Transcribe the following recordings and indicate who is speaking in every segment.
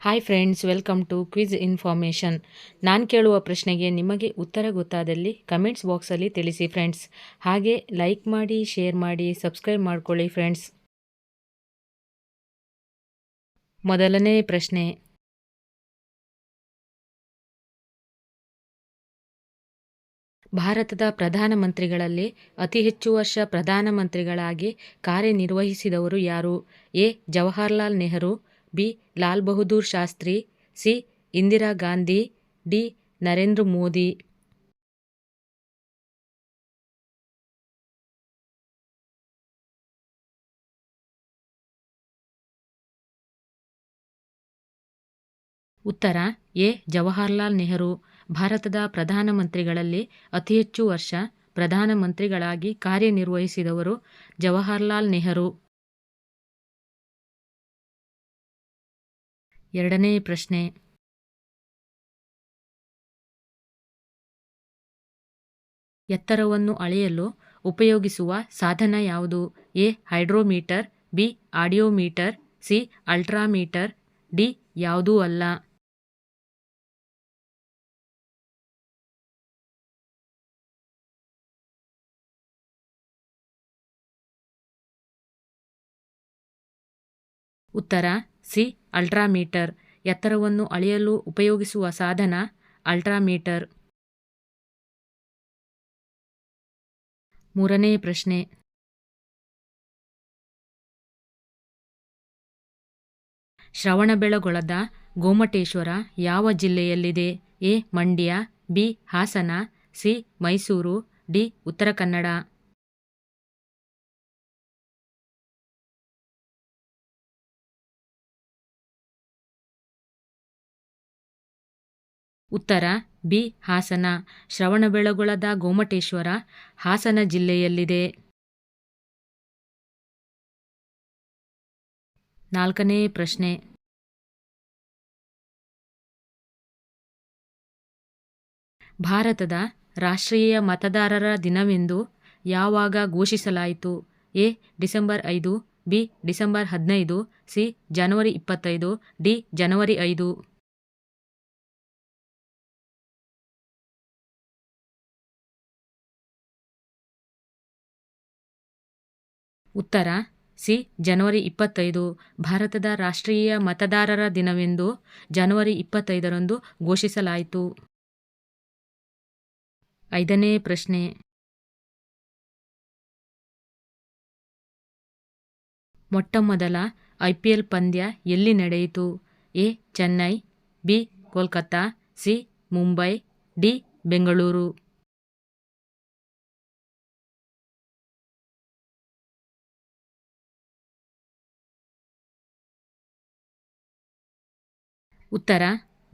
Speaker 1: Hi friends welcome to quiz information ನಾನು ಕೇಳುವ ಪ್ರಶ್ನೆಗೆ ನಿಮಗೆ ಉತ್ತರ ಗೊತ್ತಾದಲ್ಲಿ ಕಮೆಂಟ್ಸ್ ಬಾಕ್ಸಲ್ಲಿ ತಿಳಿಸಿ ಫ್ರೆಂಡ್ಸ್ ಹಾಗೆ ಲೈಕ್ ಮಾಡಿ ಶೇರ್ ಮಾಡಿ ಸಬ್ಸ್ಕ್ರೈಬ್ ಮಾಡ್ಕೊಳ್ಳಿ ಫ್ರೆಂಡ್ಸ್ ಮೊದಲನೇ ಪ್ರಶ್ನೆ. ಭಾರತದ ಪ್ರಧಾನಮಂತ್ರಿಗಳಲ್ಲಿ ಅತಿ ಹೆಚ್ಚು ವರ್ಷ ಪ್ರಧಾನಮಂತ್ರಿಗಳಾಗಿ ಕಾರ್ಯನಿರ್ವಹಿಸಿದವರು ಯಾರು? A. Jawaharlal Nehru B. Lal Bahadur Shastri, C. Indira Gandhi, D. Narendra Modi. ಉತ್ತರ, ಎ. ಜವಾಹರ್ಲಾಲ್ ನೆಹರು, ಭಾರತದ ಪ್ರಧಾನಮಂತ್ರಿಗಳಲ್ಲಿ ಅತಿ ಹೆಚ್ಚು ವರ್ಷ ಪ್ರಧಾನಮಂತ್ರಿಗಳಾಗಿ ಕಾರ್ಯನಿರ್ವಹಿಸಿದವರು ಜವಾಹರ್ಲಾಲ್ ನೆಹರು. ಎರಡನೇ ಪ್ರಶ್ನೆ. ಎತ್ತರವನ್ನು ಅಳೆಯಲು ಉಪಯೋಗಿಸುವ ಸಾಧನ ಯಾವುದು? A. Hydrometer, B. Audiometer, C. Ultrameter, D. ಯಾವುದೂ ಅಲ್ಲ. ಉತ್ತರ ಸಿ, ಅಲ್ಟ್ರಾಮೀಟರ್. ಎತ್ತರವನ್ನು ಅಳೆಯಲು ಉಪಯೋಗಿಸುವ ಸಾಧನ, ಅಲ್ಟ್ರಾಮೀಟರ್. ಮೂರನೇ ಪ್ರಶ್ನೆ. ಶ್ರವಣಬೆಳಗೊಳದ ಗೋಮಟೇಶ್ವರ ಯಾವ ಜಿಲ್ಲೆಯಲ್ಲಿದೆ? A, Mandya, B, Hassan, C, Mysuru, D, Uttara Kannada. ಉತ್ತರ, ಬಿ, ಹಾಸನ, ಶ್ರವಣಬೆಳಗೊಳದ ಗೋಮಟೇಶ್ವರ, ಹಾಸನ ಜಿಲ್ಲೆಯಲ್ಲಿದೆ. ನಾಲ್ಕನೇ ಪ್ರಶ್ನೆ. ಭಾರತದ ರಾಷ್ಟ್ರೀಯ ಮತದಾರರ ದಿನವೆಂದು ಯಾವಾಗ ಘೋಷಿಸಲಾಯಿತು? ಎ, ಡಿಸೆಂಬರ್ ಐದು, ಬಿ, ಡಿಸೆಂಬರ್ ಹದಿನೈದು, ಸಿ, ಜನವರಿ ಇಪ್ಪತ್ತೈದು, ಡಿ, ಜನವರಿ ಐದು. ಉತ್ತರ, ಸಿ, ಜನವರಿ ಇಪ್ಪತ್ತೈದು, ಭಾರತದ ರಾಷ್ಟ್ರೀಯ ಮತದಾರರ ದಿನವೆಂದು ಜನವರಿ ಇಪ್ಪತ್ತೈದರಂದು ಘೋಷಿಸಲಾಯಿತು. ಐದನೇ ಪ್ರಶ್ನೆ. ಮೊಟ್ಟಮೊದಲ ಐ ಪಿ ಎಲ್ ಪಂದ್ಯ ಎಲ್ಲಿ ನಡೆಯಿತು? A, Chennai, B, Kolkata, C, Mumbai, D, Bengaluru. ಉತ್ತರ,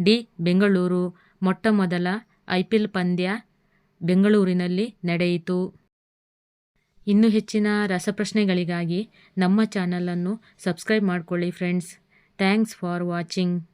Speaker 1: ಡಿ, ಬೆಂಗಳೂರು, ಮೊಟ್ಟಮೊದಲ, ಐ ಪಿ ಪಂದ್ಯ ಬೆಂಗಳೂರಿನಲ್ಲಿ ನಡೆಯಿತು. ಇನ್ನು ಹೆಚ್ಚಿನ ರಸಪ್ರಶ್ನೆಗಳಿಗಾಗಿ ನಮ್ಮ ಚಾನಲನ್ನು ಸಬ್ಸ್ಕ್ರೈಬ್ ಮಾಡಿಕೊಳ್ಳಿ ಫ್ರೆಂಡ್ಸ್. Thanks for watching.